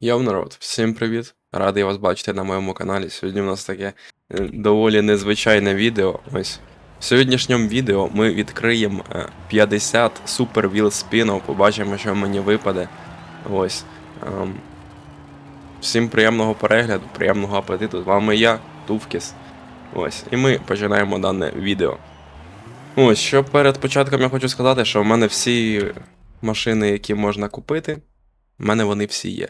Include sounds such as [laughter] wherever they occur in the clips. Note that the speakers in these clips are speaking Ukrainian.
Йоу, народ, всім привіт! Радий вас бачити на моєму каналі. Сьогодні у нас таке е, доволі незвичайне відео. Ось. В сьогоднішньому відео ми відкриємо е, 50 супер віл спінів, побачимо, що мені випаде. Ось. Ем, Всім приємного перегляду, приємного апетиту. З вами я, Тувкіс. Ось. І ми починаємо дане відео. Ось, що перед початком я хочу сказати, що в мене всі машини, які можна купити, в мене вони всі є.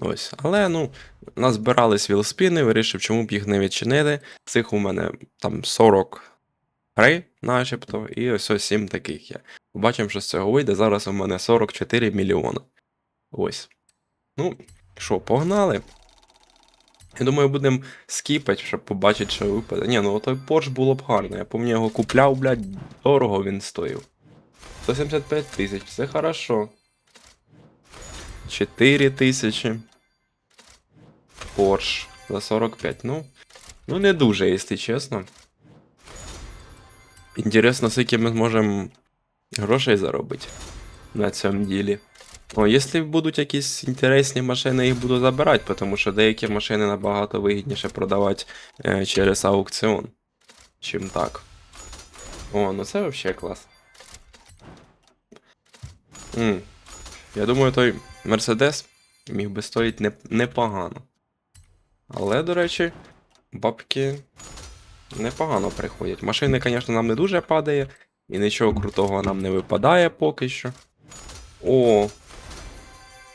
Ось. Але ну, назбирались вілспіни, вирішив, чому б їх не відчинити. Цих у мене там 43, начебто, і ось ось 7 таких є. Побачимо, що з цього вийде. Зараз у мене 44 мільйони. Ось. Ну, що, погнали? Я думаю, будемо скіпати, щоб побачити, що випаде. Ні, ну той Porsche було б гарно. Я пам'ятаю, його купляв, блядь, дорого він стоїв. 175 тисяч, все хорошо. 4 тисячі. Porsche за 45. Ну, ну не дуже, якщо чесно. Інтересно, скільки ми зможемо грошей заробити на цьому ділі. О, якщо будуть якісь інтересні машини, їх буду забирати, тому що деякі машини набагато вигідніше продавати е, через аукціон, чим так. О, ну це взагалі клас. М. Я думаю, той Мерседес міг би стоїть не, непогано. Але, до речі, бабки непогано приходять. Машини, звісно, нам не дуже падає, і нічого крутого нам не випадає поки що. О!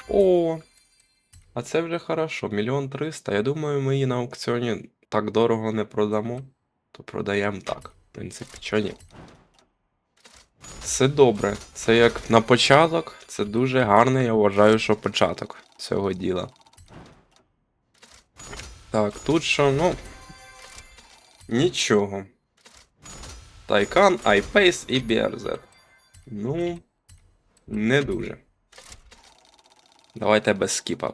О! А це вже хорошо. Мільйон триста. Я думаю, ми її на аукціоні так дорого не продамо, то продаємо так. В принципі, чого ні. Все добре. Це як на початок, це дуже гарний, я вважаю, що початок цього діла. Так, тут що, ну. Нічого. Тайкан, iPace і BRZ. Ну. Не дуже. Давайте без скіпа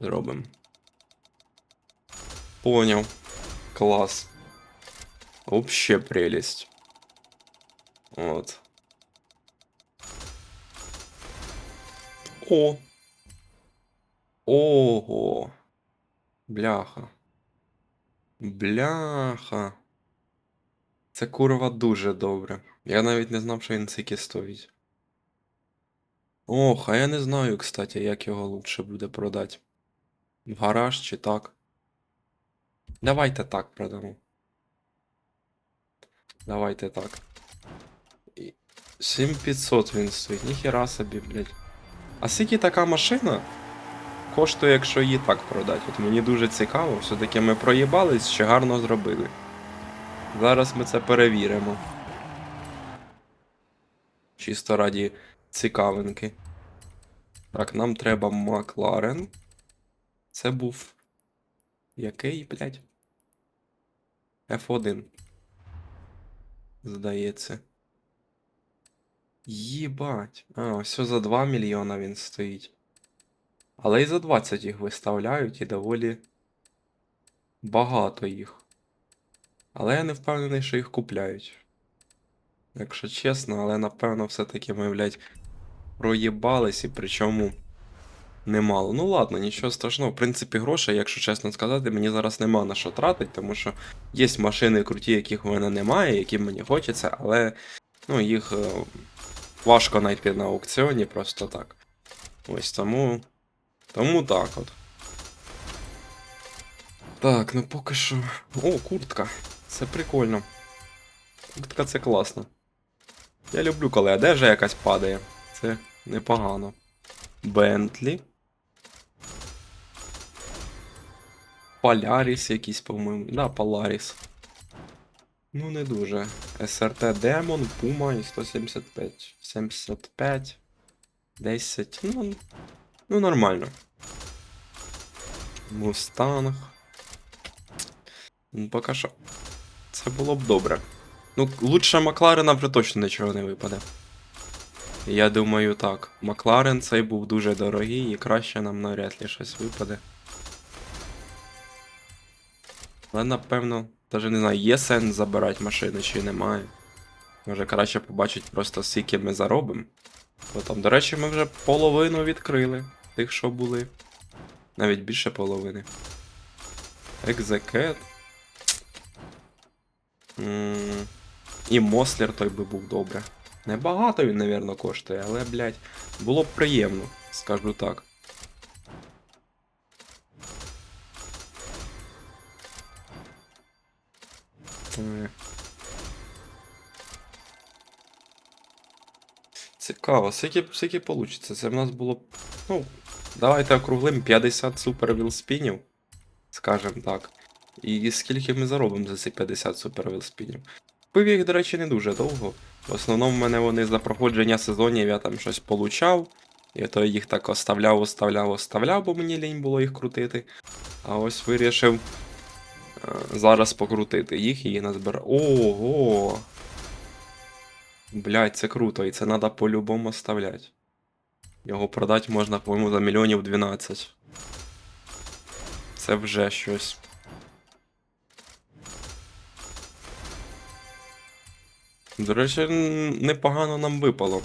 зробимо. Поняв. Клас. Вообще прелесть. От. О. Ого. Бляха. Бляха. Це курва дуже добре. Я навіть не знав, що він стільки стоїть. Ох, а я не знаю, кстати, як його лучше буде продати. В гараж чи так. Давайте так продамо. Давайте так. 7500 він стоїть, ніхера собі, блядь. А скільки така машина коштує, якщо її так продати? От мені дуже цікаво, все-таки ми проїбались чи гарно зробили. Зараз ми це перевіримо. Чисто раді цікавинки. Так, нам треба Макларен. Це був. Який, блядь? F1. Здається. Єбать. А, все за 2 мільйона він стоїть. Але і за 20 їх виставляють і доволі багато їх. Але я не впевнений, що їх купляють. Якщо чесно, але напевно все-таки ми, блядь, проїбались і причому немало. Ну ладно, нічого страшного. В принципі, грошей, якщо чесно сказати, мені зараз нема на що тратити, тому що є машини круті, яких в мене немає, які мені хочеться, але ну, їх е, важко знайти на аукціоні просто так. Ось тому. Тому так от. Так, ну поки що. О, куртка. Це прикольно. Куртка це класно. Я люблю, коли одежа якась падає. Це непогано. Бентлі. Поляріс якийсь, по-моєму. Да, Поларіс. Ну, не дуже. СРТ Демон, Пума і 175. 75. 10. Ну, ну нормально. Мустанг. Ну, поки що. Це було б добре. Ну, лучше Макларена вже точно нічого не випаде. Я думаю, так. Макларен цей був дуже дорогий і краще нам навряд ли щось випаде. Але напевно, навіть не знаю, є сенс забирати машини чи немає. Може краще побачити просто скільки ми заробимо. Бо там, до речі, ми вже половину відкрили тих, що були. Навіть більше половини. Екзекет. І Мослер той би був добре. Небагато він, напевно, коштує, але, блядь, було б приємно, скажу так. Е. Цікаво, скільки, скільки получиться? Це в нас було. Ну, давайте округлим 50 супер вілспінів, скажем так. І скільки ми заробимо за ці 50 супер вілспінів? Пив їх, до речі, не дуже довго. В основному в мене вони за проходження сезонів я там щось получав. І то їх так оставляв, оставляв, оставляв, бо мені лінь було їх крутити. А ось вирішив зараз покрутити їх і назбирав. Ого! Блять, це круто, і це треба по-любому оставляти. Його продати можна, по-моєму, за мільйонів 12. Це вже щось. До речі, непогано нам випало.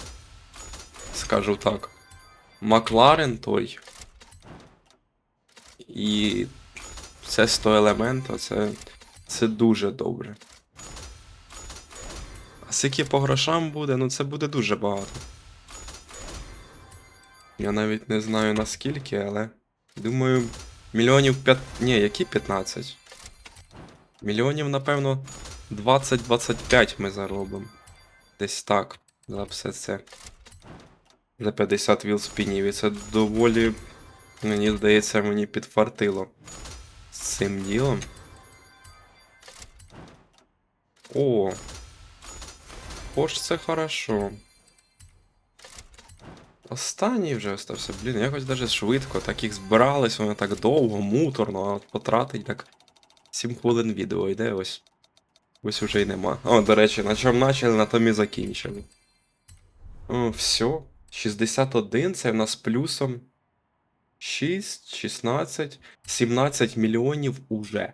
Скажу так. Макларен той. І це 100 елемента, це, це дуже добре. А скільки по грошам буде, ну це буде дуже багато. Я навіть не знаю наскільки, але. Думаю, мільйонів 5. Ні, які 15? Мільйонів, напевно, 20-25 ми заробимо. Десь так. За все це. За 50 вілспінів. І це доволі, мені здається, мені підфартило з цим ділом. О, Хоч це хорошо. Останній вже остався, блін, якось даже швидко, так їх збирались, воно так довго, муторно, а от потратить так 7 хвилин відео йде ось. Ось уже й нема. О, до речі, на чому почали, на тому і закінчили. О, все. 61, це в нас плюсом 6, 16, 17 мільйонів уже.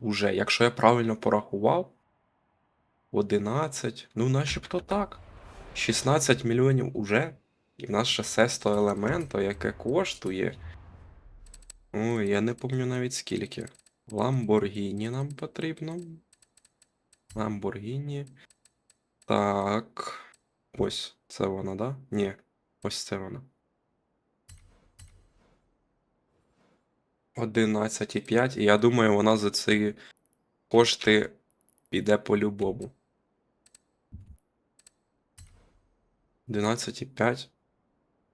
Уже, якщо я правильно порахував. 11. Ну, начебто так. 16 мільйонів уже. І в нас ще сесто елемента, яке коштує. Ой, я не пам'ятаю навіть скільки. Ламборгіні нам потрібно. Ламборгіні. Так. Ось, це вона, да? Ні. Ось це вона. 11,5. І я думаю, вона за ці кошти піде по-любому. 11,5.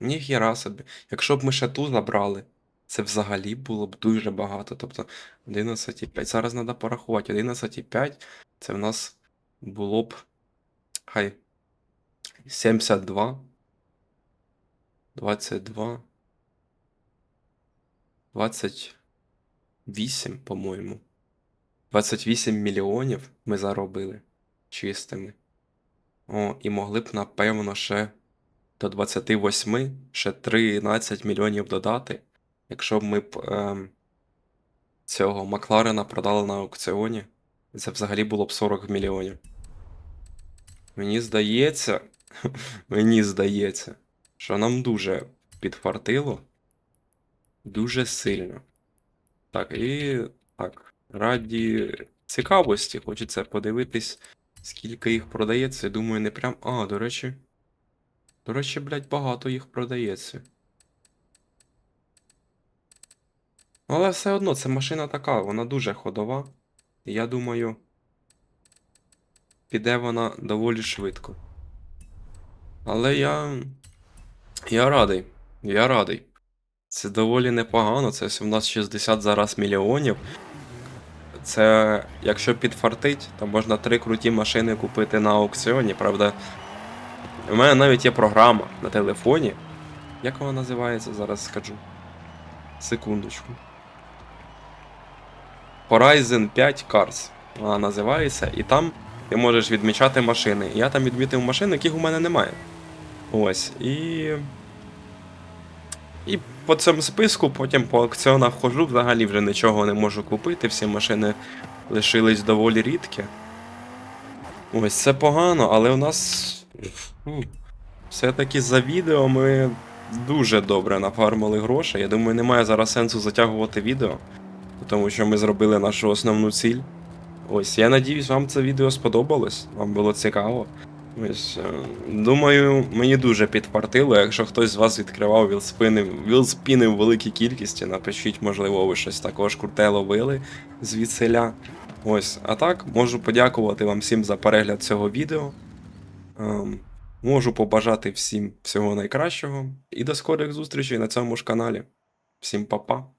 Ніхіра собі. Якщо б ми ще ту забрали, це взагалі було б дуже багато. Тобто 11,5. Зараз треба порахувати. 11,5 це в нас було б. Хай. 72. 22. 28, по-моєму. 28 мільйонів ми заробили чистими. О, і могли б, напевно, ще до 28 ще 13 мільйонів додати, якщо б ми б ем, цього Макларена продали на аукціоні. Це взагалі було б 40 мільйонів. Мені здається, [laughs] мені здається, що нам дуже підфартило. Дуже сильно. Так, і так. Раді цікавості хочеться подивитись, скільки їх продається. Думаю, не прям. А, до речі. До речі, блядь, багато їх продається. Але все одно, це машина така, вона дуже ходова. Я думаю, піде вона доволі швидко. Але я. Я радий. Я радий. Це доволі непогано. Це ось у нас 60 зараз мільйонів. Це якщо підфартить, то можна три круті машини купити на аукціоні. Правда, у мене навіть є програма на телефоні. Як вона називається? Зараз скажу. Секундочку. Horizon 5 Cars. Вона називається, і там ти можеш відмічати машини. Я там відмітив машини, яких у мене немає. Ось. І. І по цьому списку потім по аукціонах хожу, взагалі вже нічого не можу купити, всі машини лишились доволі рідкі. Ось це погано, але у нас. ну, Все-таки за відео ми дуже добре нафармили грошей. Я думаю, немає зараз сенсу затягувати відео, тому що ми зробили нашу основну ціль. Ось, я надіюсь, вам це відео сподобалось, вам було цікаво. Ось, е, думаю, мені дуже підфартило. Якщо хтось з вас відкривав вілспини, вілспіни в великій кількості, напишіть, можливо, ви щось також круте ловили звідсиля. Ось, а так, можу подякувати вам всім за перегляд цього відео. Ем, можу побажати всім всього найкращого і до скорих зустрічей на цьому ж каналі. Всім па-па.